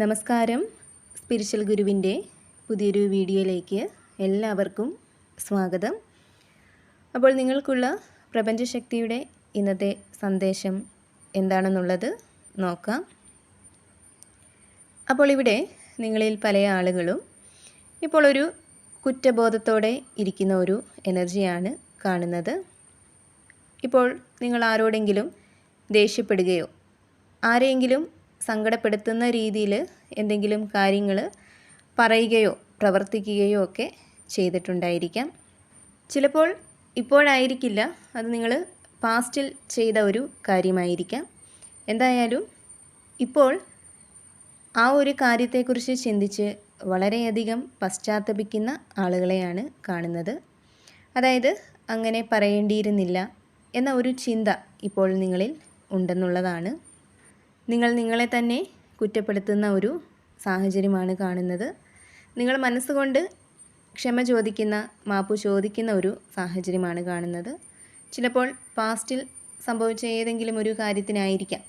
നമസ്കാരം. സ്പിരിച്വൽ ഗുരുവിന്റെ പുതിയൊരു വീഡിയോയിലേക്ക് എല്ലാവർക്കും സ്വാഗതം. അപ്പോൾ നിങ്ങൾക്കുള്ള പ്രപഞ്ചശക്തിയുടെ ഇന്നത്തെ സന്ദേശം എന്താണെന്നുള്ളത് നോക്കാം. അപ്പോൾ ഇവിടെ നിങ്ങളിൽ പല ആളുകളും ഇപ്പോൾ ഒരു കുറ്റബോധത്തോടെ ഇരിക്കുന്ന ഒരു എനർജിയാണ് കാണുന്നത്. ഇപ്പോൾ നിങ്ങൾ ആരോടെങ്കിലും ദേഷ്യപ്പെടുകയോ ആരെയെങ്കിലും സങ്കടപ്പെടുത്തുന്ന രീതിയിൽ എന്തെങ്കിലും കാര്യങ്ങൾ പറയുകയോ പ്രവർത്തിക്കുകയോ ഒക്കെ ചെയ്തിട്ടുണ്ടായിരിക്കാം. ചിലപ്പോൾ ഇപ്പോഴായിരിക്കില്ല അത് നിങ്ങൾ പാസ്റ്റിൽ ചെയ്ത ഒരു കാര്യമായിരിക്കാം. എന്തായാലും ഇപ്പോൾ ആ ഒരു കാര്യത്തെക്കുറിച്ച് ചിന്തിച്ച് വളരെയധികം പശ്ചാത്തപിക്കുന്ന ആളുകളെയാണ് കാണുന്നത്. അതായത് അങ്ങനെ പറയേണ്ടിയിരുന്നില്ല എന്ന ഒരു ചിന്ത ഇപ്പോൾ നിങ്ങളിൽ ഉണ്ടെന്നുള്ളതാണ്. നിങ്ങൾ നിങ്ങളെ തന്നെ കുറ്റപ്പെടുത്തുന്ന ഒരു സാഹചര്യമാണ് കാണുന്നത്. നിങ്ങൾ മനസ്സുകൊണ്ട് ക്ഷമ ചോദിക്കുന്ന മാപ്പ് ചോദിക്കുന്ന ഒരു സാഹചര്യമാണ് കാണുന്നത്. ചിലപ്പോൾ പാസ്റ്റിൽ സംഭവിച്ച ഏതെങ്കിലും ഒരു കാര്യത്തിനായിരിക്കാം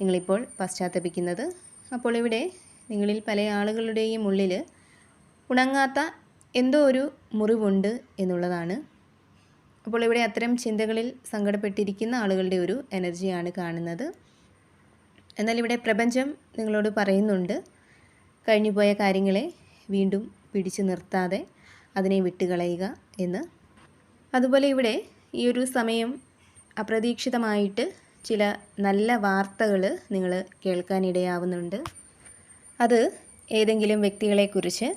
നിങ്ങളിപ്പോൾ പശ്ചാത്തപിക്കുന്നത്. അപ്പോൾ ഇവിടെ നിങ്ങളിൽ പല ആളുകളുടെയും ഉള്ളിൽ ഉണങ്ങാത്ത എന്തോ ഒരു മുറിവുണ്ട് എന്നുള്ളതാണ്. അപ്പോൾ ഇവിടെ അത്തരം ചിന്തകളിൽ സങ്കടപ്പെട്ടിരിക്കുന്ന ആളുകളുടെ ഒരു എനർജിയാണ് കാണുന്നത്. എന്നാൽ ഇവിടെ പ്രപഞ്ചം നിങ്ങളോട് പറയുന്നുണ്ട്. കഴിഞ്ഞുപോയ കാര്യങ്ങളെ വീണ്ടും പിടിച്ചു നിർത്താതെ അതിനെ വിട്ടുകളയുക എന്ന്. അതുപോലെ ഇവിടെ ഈ ഒരു സമയം അപ്രതീക്ഷിതമായിട്ട് ചില നല്ല വാർത്തകൾ നിങ്ങൾ കേൾക്കാനിടയാവുന്നുണ്ട് അത് ഏതെങ്കിലും വ്യക്തികളെക്കുറിച്ച്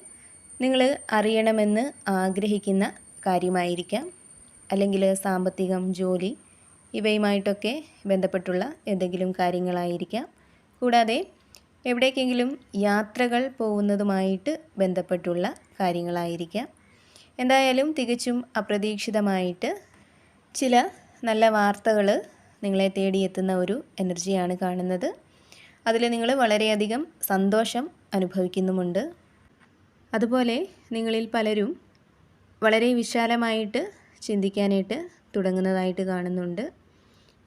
നിങ്ങൾ അറിയണമെന്ന് ആഗ്രഹിക്കുന്ന കാര്യമായിരിക്കാം. അല്ലെങ്കിൽ സാമ്പത്തികം ജോലി ഇവയുമായിട്ടൊക്കെ ബന്ധപ്പെട്ടുള്ള എന്തെങ്കിലും കാര്യങ്ങളായിരിക്കാം. കൂടാതെ എവിടേക്കെങ്കിലും യാത്രകൾ പോകുന്നതുമായിട്ട് ബന്ധപ്പെട്ടുള്ള കാര്യങ്ങളായിരിക്കാം. എന്തായാലും തികച്ചും അപ്രതീക്ഷിതമായിട്ട് ചില നല്ല വാർത്തകൾ നിങ്ങളെ തേടിയെത്തുന്ന ഒരു എനർജിയാണ് കാണുന്നത്. അതിൽ നിങ്ങൾ വളരെയധികം സന്തോഷം അനുഭവിക്കുന്നുമുണ്ട്. അതുപോലെ നിങ്ങളിൽ പലരും വളരെ വിശാലമായിട്ട് ചിന്തിക്കാനായിട്ട് തുടങ്ങുന്നതായിട്ട് കാണുന്നുണ്ട്.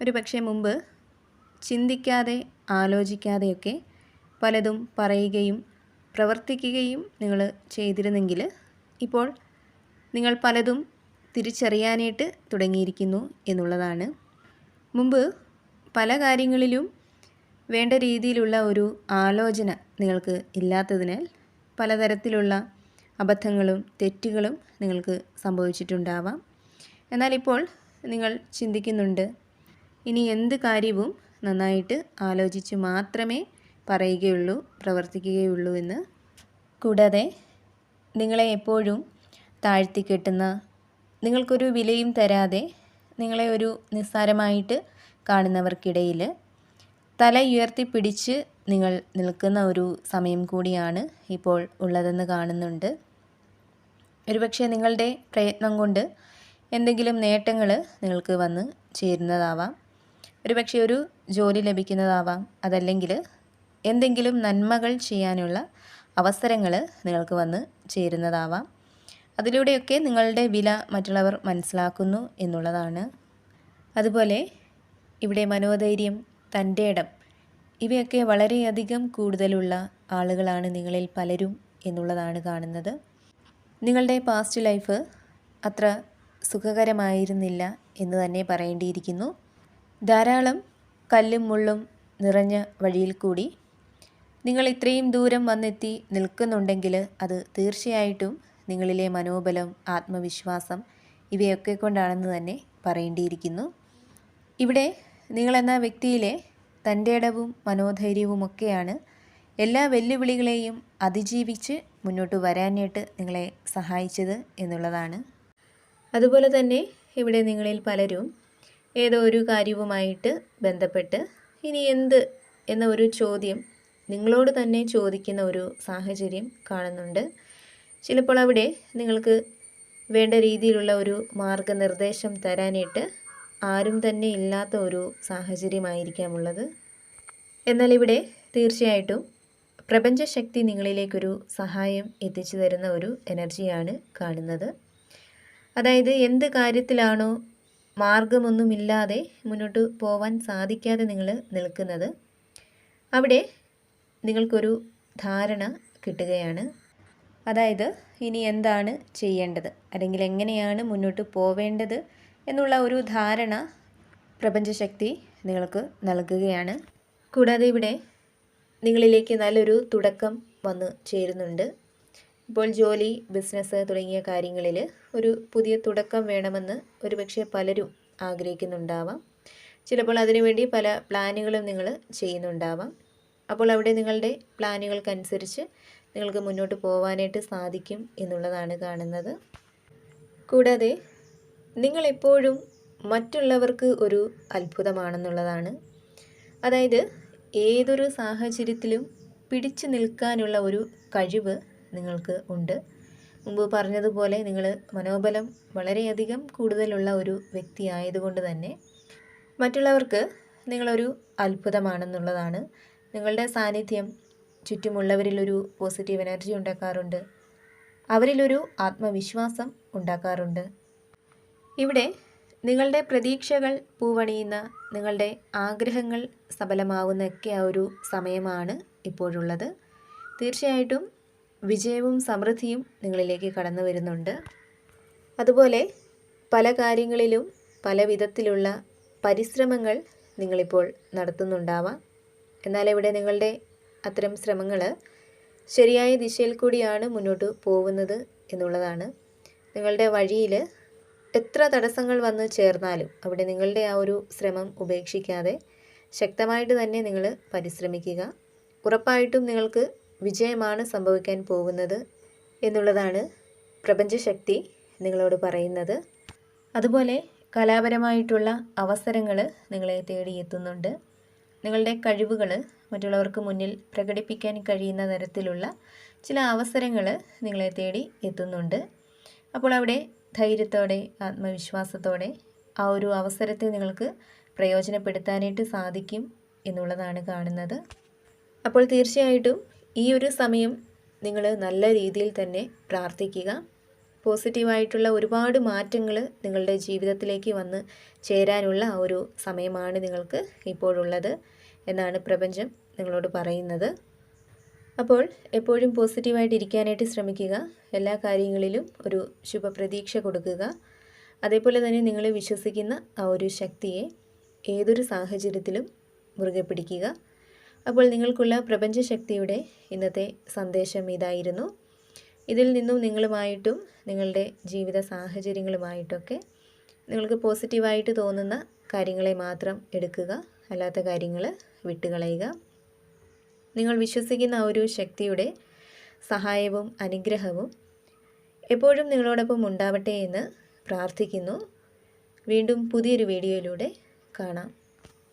ഒരു പക്ഷേ മുമ്പ് ചിന്തിക്കാതെ ആലോചിക്കാതെയൊക്കെ പലതും പറയുകയും പ്രവർത്തിക്കുകയും നിങ്ങൾ ചെയ്തിരുന്നെങ്കിൽ ഇപ്പോൾ നിങ്ങൾ പലതും തിരിച്ചറിയാനായിട്ട് തുടങ്ങിയിരിക്കുന്നു എന്നുള്ളതാണ്. മുമ്പ് പല കാര്യങ്ങളിലും വേണ്ട രീതിയിലുള്ള ഒരു ആലോചന നിങ്ങൾക്ക് ഇല്ലാത്തതിനാൽ പലതരത്തിലുള്ള അബദ്ധങ്ങളും തെറ്റുകളും നിങ്ങൾക്ക് സംഭവിച്ചിട്ടുണ്ടാവാം. എന്നാൽ ഇപ്പോൾ നിങ്ങൾ ചിന്തിക്കുന്നുണ്ട് ഇനി എന്ത് കാര്യവും നന്നായിട്ട് ആലോചിച്ച് മാത്രമേ പറയുകയുള്ളൂ പ്രവർത്തിക്കുകയുള്ളൂ എന്ന്. കൂടാതെ നിങ്ങളെ എപ്പോഴും താഴ്ത്തി താഴ്ത്തിക്കെട്ടുന്ന നിങ്ങൾക്കൊരു വിലയും തരാതെ നിങ്ങളെ ഒരു നിസ്സാരമായിട്ട് കാണുന്നവർക്കിടയിൽ തല ഉയർത്തി പിടിച്ച് നിങ്ങൾ നിൽക്കുന്ന ഒരു സമയം കൂടിയാണ് ഇപ്പോൾ ഉള്ളതെന്ന് കാണുന്നുണ്ട്. ഒരുപക്ഷെ നിങ്ങളുടെ പ്രയത്നം കൊണ്ട് എന്തെങ്കിലും നേട്ടങ്ങൾ നിങ്ങൾക്ക് വന്ന് ചേരുന്നതാവാം. ഒരുപക്ഷെ ഒരു ജോലി ലഭിക്കുന്നതാവാം. അതല്ലെങ്കിൽ എന്തെങ്കിലും നന്മകൾ ചെയ്യാനുള്ള അവസരങ്ങൾ നിങ്ങൾക്ക് വന്ന് ചേരുന്നതാവാം. അതിലൂടെയൊക്കെ നിങ്ങളുടെ വില മറ്റുള്ളവർ മനസ്സിലാക്കുന്നു എന്നുള്ളതാണ്. അതുപോലെ ഇവിടെ മനോധൈര്യം തന്റെ ഇടം ഇവയൊക്കെ വളരെയധികം കൂടുതലുള്ള ആളുകളാണ് നിങ്ങളിൽ പലരും എന്നുള്ളതാണ് കാണുന്നത്. നിങ്ങളുടെ പാസ്റ്റ് ലൈഫ് അത്ര സുഖകരമായിരുന്നില്ല എന്ന് തന്നെ പറയേണ്ടിയിരിക്കുന്നു. ധാരാളം കല്ലും മുള്ളും നിറഞ്ഞ വഴിയിൽ കൂടി നിങ്ങൾ ഇത്രയും ദൂരം വന്നെത്തി നിൽക്കുന്നുണ്ടെങ്കിൽ അത് തീർച്ചയായിട്ടും നിങ്ങളിലെ മനോബലം ആത്മവിശ്വാസം ഇവയൊക്കെ കൊണ്ടാണെന്ന് തന്നെ പറയേണ്ടിയിരിക്കുന്നു. ഇവിടെ നിങ്ങളെന്ന വ്യക്തിയിലെ തന്റെ ഇടവും മനോധൈര്യവുമൊക്കെയാണ് എല്ലാ വെല്ലുവിളികളെയും അതിജീവിച്ച് മുന്നോട്ട് വരാനായിട്ട് നിങ്ങളെ സഹായിച്ചത് എന്നുള്ളതാണ്. അതുപോലെ തന്നെ ഇവിടെ നിങ്ങളിൽ പലരും ഏതോ ഒരു കാര്യവുമായിട്ട് ബന്ധപ്പെട്ട് ഇനി എന്ത് എന്ന ഒരു ചോദ്യം നിങ്ങളോട് തന്നെ ചോദിക്കുന്ന ഒരു സാഹചര്യം കാണുന്നുണ്ട്. ചിലപ്പോൾ അവിടെ നിങ്ങൾക്ക് വേണ്ട രീതിയിലുള്ള ഒരു മാർഗനിർദ്ദേശം തരാനായിട്ട് ആരും തന്നെ ഇല്ലാത്ത ഒരു സാഹചര്യമായിരിക്കാം ഉള്ളത് എന്നാൽ ഇവിടെ തീർച്ചയായിട്ടും പ്രപഞ്ചശക്തി നിങ്ങളിലേക്കൊരു സഹായം എത്തിച്ചു തരുന്ന ഒരു എനർജിയാണ് കാണുന്നത്. അതായത് എന്ത് കാര്യത്തിലാണോ മാർഗമൊന്നുമില്ലാതെ മുന്നോട്ട് പോവാൻ സാധിക്കാതെ നിങ്ങൾ നിൽക്കുന്നത്. അവിടെ നിങ്ങൾക്കൊരു ധാരണ കിട്ടുകയാണ്. അതായത് ഇനി എന്താണ് ചെയ്യേണ്ടത്? അല്ലെങ്കിൽ എങ്ങനെയാണ് മുന്നോട്ട് പോവേണ്ടത് എന്നുള്ള ഒരു ധാരണ പ്രപഞ്ചശക്തി നിങ്ങൾക്ക് നൽകുകയാണ്. കൂടാതെ ഇവിടെ നിങ്ങളിലേക്ക് നല്ലൊരു തുടക്കം വന്ന് ചേരുന്നുണ്ട്. ഇപ്പോൾ ജോലി ബിസിനസ് തുടങ്ങിയ കാര്യങ്ങളിൽ ഒരു പുതിയ തുടക്കം വേണമെന്ന് ഒരുപക്ഷെ പലരും ആഗ്രഹിക്കുന്നുണ്ടാവാം. ചിലപ്പോൾ അതിനുവേണ്ടി പല പ്ലാനുകളും നിങ്ങൾ ചെയ്യുന്നുണ്ടാവാം. അപ്പോൾ അവിടെ നിങ്ങളുടെ പ്ലാനുകൾക്കനുസരിച്ച് നിങ്ങൾക്ക് മുന്നോട്ട് പോകാനായിട്ട് സാധിക്കും എന്നുള്ളതാണ് കാണുന്നത്. കൂടാതെ നിങ്ങളെപ്പോഴും മറ്റുള്ളവർക്ക് ഒരു അത്ഭുതമാണെന്നുള്ളതാണ്. അതായത് ഏതൊരു സാഹചര്യത്തിലും പിടിച്ചു നിൽക്കാനുള്ള ഒരു കഴിവ് നിങ്ങൾക്ക് ഉണ്ട്. മുമ്പ് പറഞ്ഞതുപോലെ നിങ്ങൾ മനോബലം വളരെയധികം കൂടുതലുള്ള ഒരു വ്യക്തി ആയതുകൊണ്ട് തന്നെ മറ്റുള്ളവർക്ക് നിങ്ങളൊരു അത്ഭുതമാണെന്നുള്ളതാണ്. നിങ്ങളുടെ സാന്നിധ്യം ചുറ്റുമുള്ളവരിലൊരു പോസിറ്റീവ് എനർജി ഉണ്ടാക്കാറുണ്ട്. അവരിലൊരു ആത്മവിശ്വാസം ഉണ്ടാക്കാറുണ്ട്. ഇവിടെ നിങ്ങളുടെ പ്രതീക്ഷകൾ പൂവണിയുന്ന നിങ്ങളുടെ ആഗ്രഹങ്ങൾ സഫലമാവുന്നൊക്കെ ആ ഒരു സമയമാണ് ഇപ്പോഴുള്ളത്. തീർച്ചയായിട്ടും വിജയവും സമൃദ്ധിയും നിങ്ങളിലേക്ക് കടന്നു വരുന്നുണ്ട്. അതുപോലെ പല കാര്യങ്ങളിലും പല വിധത്തിലുള്ള പരിശ്രമങ്ങൾ നിങ്ങളിപ്പോൾ നടത്തുന്നുണ്ടാവാം. എന്നാൽ ഇവിടെ നിങ്ങളുടെ അത്തരം ശ്രമങ്ങൾ ശരിയായ ദിശയിൽ കൂടിയാണ് മുന്നോട്ട് പോകുന്നത് എന്നുള്ളതാണ്. നിങ്ങളുടെ വഴിയിൽ എത്ര തടസ്സങ്ങൾ വന്ന് ചേർന്നാലും അവിടെ നിങ്ങളുടെ ആ ഒരു ശ്രമം ഉപേക്ഷിക്കാതെ ശക്തമായിട്ട് തന്നെ നിങ്ങൾ പരിശ്രമിക്കുക. ഉറപ്പായിട്ടും നിങ്ങൾക്ക് വിജയമാണ് സംഭവിക്കാൻ പോകുന്നത് എന്നുള്ളതാണ് പ്രപഞ്ചശക്തി നിങ്ങളോട് പറയുന്നത്. അതുപോലെ കലാപരമായിട്ടുള്ള അവസരങ്ങൾ നിങ്ങളെ തേടിയെത്തുന്നുണ്ട് നിങ്ങളുടെ കഴിവുകൾ മറ്റുള്ളവർക്ക് മുന്നിൽ പ്രകടിപ്പിക്കാൻ കഴിയുന്ന തരത്തിലുള്ള ചില അവസരങ്ങൾ നിങ്ങളെ തേടി എത്തുന്നുണ്ട്. അപ്പോൾ അവിടെ ധൈര്യത്തോടെ ആത്മവിശ്വാസത്തോടെ ആ ഒരു അവസരത്തെ നിങ്ങൾക്ക് പ്രയോജനപ്പെടുത്താനായിട്ട് സാധിക്കും എന്നുള്ളതാണ് കാണുന്നത്. അപ്പോൾ തീർച്ചയായിട്ടും ഈ ഒരു സമയം നിങ്ങൾ നല്ല രീതിയിൽ തന്നെ പ്രാർത്ഥിക്കുക. പോസിറ്റീവായിട്ടുള്ള ഒരുപാട് മാറ്റങ്ങൾ നിങ്ങളുടെ ജീവിതത്തിലേക്ക് വന്ന് ചേരാനുള്ള ഒരു സമയമാണ് നിങ്ങൾക്ക് ഇപ്പോഴുള്ളത് എന്നാണ് പ്രപഞ്ചം നിങ്ങളോട് പറയുന്നത്. അപ്പോൾ എപ്പോഴും പോസിറ്റീവായിട്ട് ഇരിക്കാനായിട്ട് ശ്രമിക്കുക. എല്ലാ കാര്യങ്ങളിലും ഒരു ശുഭപ്രതീക്ഷ കൊടുക്കുക. അതേപോലെ തന്നെ നിങ്ങൾ വിശ്വസിക്കുന്ന ആ ഒരു ശക്തിയെ ഏതൊരു സാഹചര്യത്തിലും മുറുകെ പിടിക്കുക അപ്പോൾ നിങ്ങൾക്കുള്ള പ്രപഞ്ചശക്തിയുടെ ഇന്നത്തെ സന്ദേശം ഇതായിരുന്നു. ഇതിൽ നിന്നും നിങ്ങളുമായിട്ടും നിങ്ങളുടെ ജീവിത സാഹചര്യങ്ങളുമായിട്ടൊക്കെ നിങ്ങൾക്ക് പോസിറ്റീവായിട്ട് തോന്നുന്ന കാര്യങ്ങളെ മാത്രം എടുക്കുക അല്ലാത്ത കാര്യങ്ങൾ വിട്ടുകളയുക. നിങ്ങൾ വിശ്വസിക്കുന്ന ഒരു ശക്തിയുടെ സഹായവും അനുഗ്രഹവും എപ്പോഴും നിങ്ങളോടൊപ്പം ഉണ്ടാവട്ടെ എന്ന് പ്രാർത്ഥിക്കുന്നു. വീണ്ടും പുതിയൊരു വീഡിയോയിലൂടെ കാണാം.